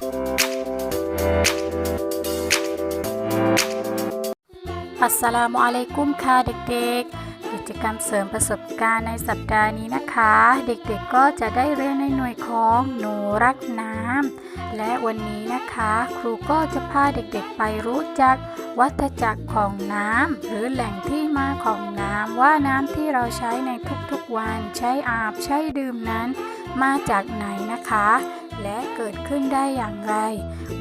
อัสสลามุอะลัยกุมค่ะเด็กๆ กิจกรรมเสริมประสบการณ์ในสัปดาห์นี้นะคะ เด็กๆก็จะได้เรียนในหน่วยของหนูรักน้ำและวันนี้นะคะ ครูก็จะพาเด็กๆไปรู้จักวัฏจักรของน้ำหรือแหล่งที่มาของน้ำว่าน้ำที่เราใช้ในทุกๆวันใช้อาบใช้ดื่มนั้น มาจากไหนนะคะ และเกิดขึ้นได้อย่างไร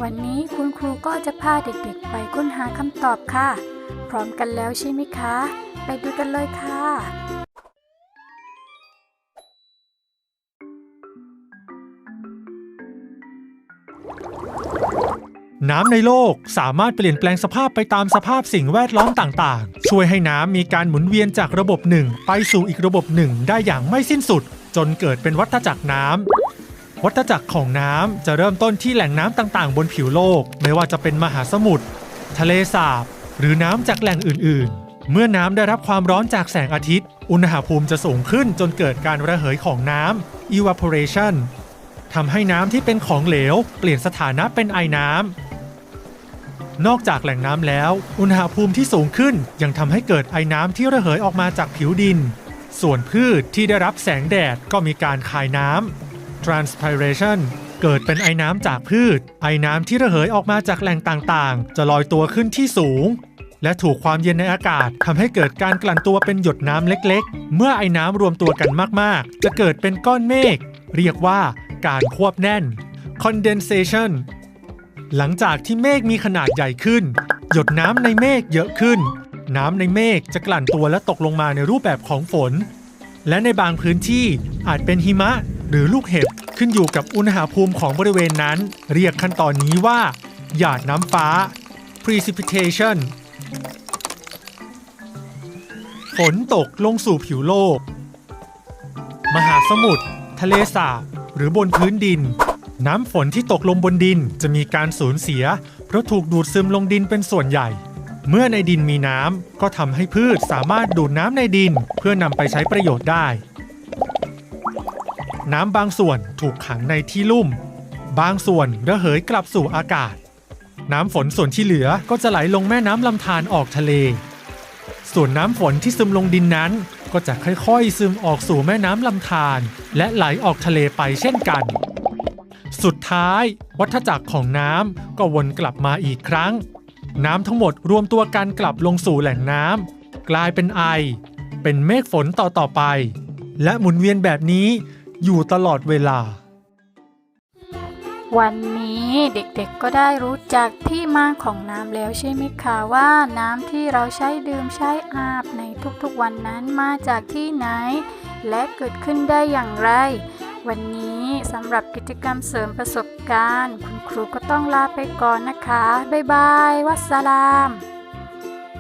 วันนี้คุณครูก็จะพาเด็กๆ ไปค้นหาคำตอบค่ะ พร้อมกันแล้วใช่ไหมคะ ไปดูกันเลยค่ะน้ำในโลกสามารถเปลี่ยนแปลงสภาพไปตามสภาพสิ่งแวดล้อมต่างๆ ช่วยให้น้ำมีการหมุนเวียนจากระบบหนึ่งไปสู่อีกระบบหนึ่งได้อย่างไม่สิ้นสุด จนเกิดเป็นวัฏจักรน้ำ วัฏจักรของน้ำจะเริ่มต้นที่แหล่งน้ำต่างๆ บนผิวโลก ไม่ว่าจะเป็นมหาสมุทรทะเลสาบ หรือน้ำจากแหล่งอื่นๆ เมื่อน้ำได้รับความร้อนจากแสงอาทิตย์ อุณหภูมิจะสูงขึ้นจนเกิดการระเหยของน้ำ evaporation ทำให้น้ำที่เป็นของเหลว เปลี่ยนสถานะเป็นไอน้ำ นอกจากแหล่งน้ำแล้ว อุณหภูมิที่สูงขึ้นยังทำให้เกิดไอน้ำที่ระเหยออกมาจากผิวดิน ส่วนพืชที่ได้รับแสงแดดก็มีการคายน้ำ transpiration เกิดเป็นไอน้ำจากพืช ไอน้ำที่ระเหยออกมาจากแหล่งต่างๆ จะลอยตัวขึ้นที่สูง และถูกความเย็นในอากาศทำให้เกิดการกลั่นตัวเป็นหยดน้ำเล็กๆ เมื่อไอน้ำรวมตัวกันมากๆ จะเกิดเป็นก้อนเมฆเรียกว่าการควบแน่น condensation หลังจากที่เมฆมีขนาดใหญ่ขึ้น หยดน้ำในเมฆเยอะขึ้น น้ำในเมฆจะกลั่นตัวและตกลงมาในรูปแบบของฝน และในบางพื้นที่อาจเป็นหิมะ หรือลูกเห็บขึ้นอยู่กับอุณหภูมิของบริเวณนั้น เรียกขั้นตอนนี้ว่า หยาดน้ำฟ้า precipitation ฝนตกลงสู่ผิวโลก มหาสมุทรทะเลสาบ หรือบนพื้นดิน น้ำฝนที่ตกลงบนดินจะมีการสูญเสีย เพราะถูกดูดซึมลงดินเป็นส่วนใหญ่ เมื่อในดินมีน้ำก็ทำให้พืชสามารถดูดน้ำในดิน เพื่อนำไปใช้ประโยชน์ได้ น้ำบางส่วนถูกขังในที่ลุ่ม บางส่วนระเหยกลับสู่อากาศ น้ำฝนส่วนที่เหลือก็จะไหลลงแม่น้ำลำธารออกทะเล ส่วนน้ำฝนที่ซึมลงดินนั้น ก็จะค่อยๆ ซึมออกสู่แม่น้ำลำธารและไหลออกทะเลไปเช่นกัน สุดท้าย วัฏจักรของน้ำก็วนกลับมาอีกครั้ง น้ำทั้งหมดรวมตัวกันกลับลงสู่แหล่งน้ำกลายเป็นไอ เป็นเมฆฝนต่อต่อไป และหมุนเวียนแบบนี้ อยู่ตลอดเวลา วันนี้เด็กๆก็ได้รู้จักที่มาของน้ำแล้วใช่ไหมคะว่าน้ำที่เราใช้ดื่มใช้อาบในทุกๆวันนั้นมาจากที่ไหน และเกิดขึ้นได้อย่างไร วันนี้สำหรับกิจกรรมเสริมประสบการณ์ คุณครูก็ต้องลาไปก่อนนะคะ บ๊ายบาย วัสสลาม